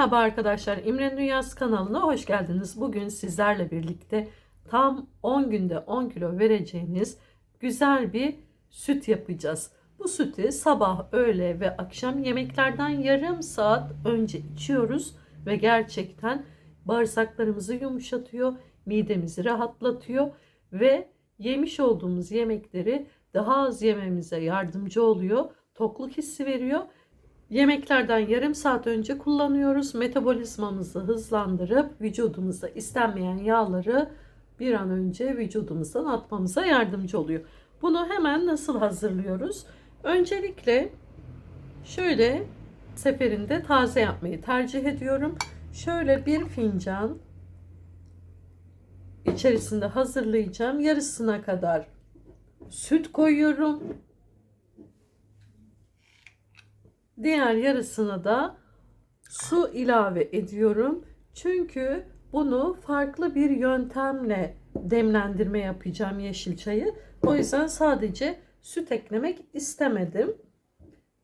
Merhaba arkadaşlar, İmren Dünyası kanalına hoş geldiniz. Bugün sizlerle birlikte tam 10 günde 10 kilo vereceğiniz güzel bir süt yapacağız. Bu sütü sabah, öğle ve akşam yemeklerden yarım saat önce içiyoruz ve gerçekten bağırsaklarımızı yumuşatıyor, midemizi rahatlatıyor ve yemiş olduğumuz yemekleri daha az yememize yardımcı oluyor. Tokluk hissi veriyor Yemeklerden yarım saat önce kullanıyoruz. Metabolizmamızı hızlandırıp vücudumuzda istenmeyen yağları bir an önce vücudumuzdan atmamıza yardımcı oluyor. Bunu hemen nasıl hazırlıyoruz? Öncelikle şöyle seferinde taze yapmayı tercih ediyorum. Şöyle bir fincan içerisinde hazırlayacağım. Yarısına kadar süt koyuyorum. Diğer yarısına da su ilave ediyorum. Çünkü bunu farklı bir yöntemle demlendirme yapacağım yeşil çayı. O yüzden sadece süt eklemek istemedim.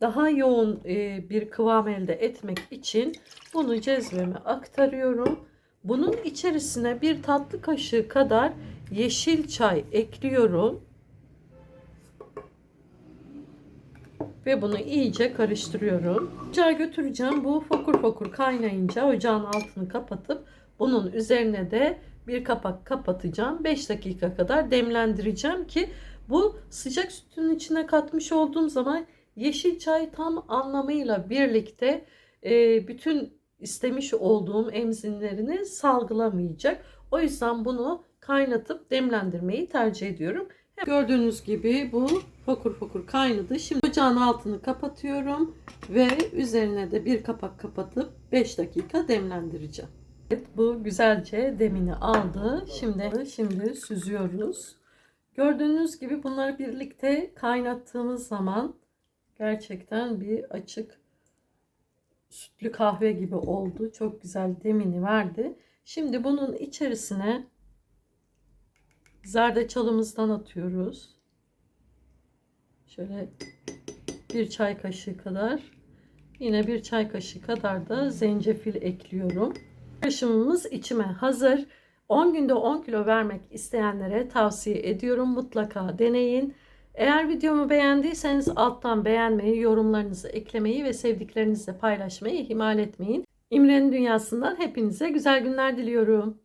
Daha yoğun e, bir kıvam elde etmek için bunu cezveme aktarıyorum. Bunun içerisine bir tatlı kaşığı kadar yeşil çay ekliyorum. Ve bunu iyice karıştırıyorum. Ocağa götüreceğim. Bu fokur fokur kaynayınca ocağın altını kapatıp bunun üzerine de bir kapak kapatacağım. 5 dakika kadar demlendireceğim ki bu sıcak sütün içine katmış olduğum zaman yeşil çay tam anlamıyla birlikte e, bütün istemiş olduğum emzinlerini salgılamayacak. O yüzden bunu kaynatıp demlendirmeyi tercih ediyorum. Gördüğünüz gibi bu fokur fokur kaynadı. Şimdi ocağın altını kapatıyorum ve üzerine de bir kapak kapatıp 5 dakika demlendireceğim. Evet, bu güzelce demini aldı. Şimdi şimdi süzüyoruz. Gördüğünüz gibi bunları birlikte kaynattığımız zaman gerçekten bir açık sütlü kahve gibi oldu. Çok güzel demini verdi. Şimdi bunun içerisine zerdeçalımızdan atıyoruz. Şöyle bir çay kaşığı kadar. Yine bir çay kaşığı kadar da zencefil ekliyorum. Karışımımız içime hazır. 10 günde 10 kilo vermek isteyenlere tavsiye ediyorum. Mutlaka deneyin. Eğer videomu beğendiyseniz alttan beğenmeyi, yorumlarınızı eklemeyi ve sevdiklerinizle paylaşmayı ihmal etmeyin. İmre'nin dünyasından hepinize güzel günler diliyorum.